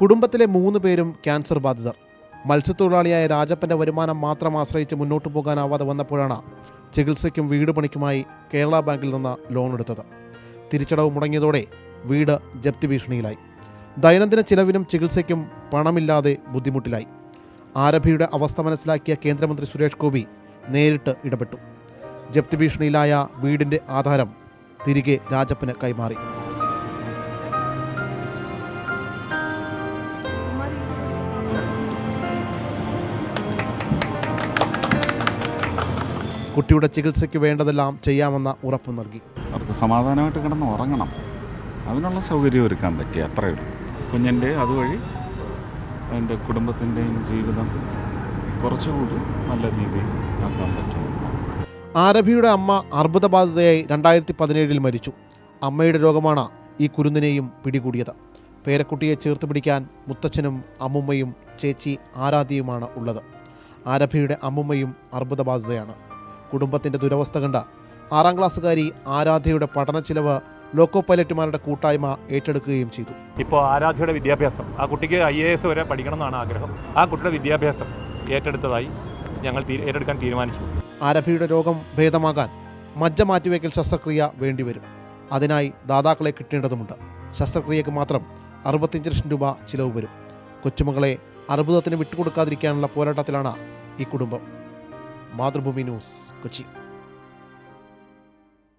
കുടുംബത്തിലെ മൂന്ന് പേരും ക്യാൻസർ ബാധിതർ. മത്സ്യത്തൊഴിലാളിയായ രാജപ്പന്റെ വരുമാനം മാത്രം ആശ്രയിച്ച് മുന്നോട്ട് പോകാനാവാതെ വന്നപ്പോഴാണ് ചികിത്സയ്ക്കും വീട് പണിക്കുമായി കേരള ബാങ്കിൽ നിന്ന് ലോൺ എടുത്തത്. തിരിച്ചടവ് മുടങ്ങിയതോടെ വീട് ജപ്തി ഭീഷണിയിലായി. ദൈനംദിന ചിലവിനും ചികിത്സയ്ക്കും പണമില്ലാതെ ബുദ്ധിമുട്ടിലായി. ആരഭിയുടെ അവസ്ഥ മനസ്സിലാക്കിയ കേന്ദ്രമന്ത്രി സുരേഷ് ഗോപി നേരിട്ട് ഇടപെട്ടു. ജപ്തി ഭീഷണിയിലായ വീടിന്റെ ആധാരം തിരികെ രാജപ്പന് കൈമാറി. കുട്ടിയുടെ ചികിത്സയ്ക്ക് വേണ്ടതെല്ലാം ചെയ്യാമെന്ന ഉറപ്പ് നൽകി. അവർക്ക് സമാധാനമായിട്ട് കിടന്ന് ഉറങ്ങണം. അതിനുള്ള സൗകര്യം ഒരുക്കാൻ പറ്റി അത്രയേ ഉള്ളൂ. കുഞ്ഞിന്റെ അതുവഴി എന്റെ കുടുംബത്തിന്റെയും ജീവിതം കുറച്ചുകൂടി നല്ല രീതിയിൽ ആക്കാൻ പറ്റും ആരഭിയുടെ അമ്മ അർബുദബാധിതയായി രണ്ടായിരത്തി പതിനേഴിൽ മരിച്ചു. അമ്മയുടെ രോഗമാണ് ഈ കുരുന്നിനെയും പിടികൂടിയത്. പേരക്കുട്ടിയെ ചേർത്ത് പിടിക്കാൻ മുത്തച്ഛനും അമ്മുമ്മയും ചേച്ചി ആരാധ്യയുമാണ് ഉള്ളത്. ആരഭിയുടെ അമ്മുമ്മയും അർബുദബാധിതയാണ്. കുടുംബത്തിന്റെ ദുരവസ്ഥ കണ്ട ആറാം ക്ലാസ്സുകാരി ആരാധ്യയുടെ പഠന ചിലവ് ലോക്കോ പൈലറ്റുമാരുടെ കൂട്ടായ്മ ഏറ്റെടുക്കുകയും ചെയ്തു. ഇപ്പോൾ ആരാധ്യയുടെ വിദ്യാഭ്യാസം ആ കുട്ടിക്ക് ഐ എ എസ് വരെ പഠിക്കണം എന്നാണ് ആഗ്രഹം. ആ കുട്ടിയുടെ വിദ്യാഭ്യാസം ഏറ്റെടുത്തതായി ഞങ്ങൾ ഏറ്റെടുക്കാൻ തീരുമാനിച്ചു. ആരഭിയുടെ രോഗം ഭേദമാകാൻ മജ്ജ മാറ്റിവെക്കൽ ശസ്ത്രക്രിയ വേണ്ടിവരും. അതിനായി ദാതാക്കളെ കിട്ടേണ്ടതുണ്ട് ശസ്ത്രക്രിയക്ക് മാത്രം അറുപത്തിയഞ്ച് ലക്ഷം രൂപ ചിലവ് വരും. കൊച്ചുമകളെ അർബുദത്തിന് വിട്ടുകൊടുക്കാതിരിക്കാനുള്ള പോരാട്ടത്തിലാണ് ഈ കുടുംബം. Módulo Buminus. Curtinho.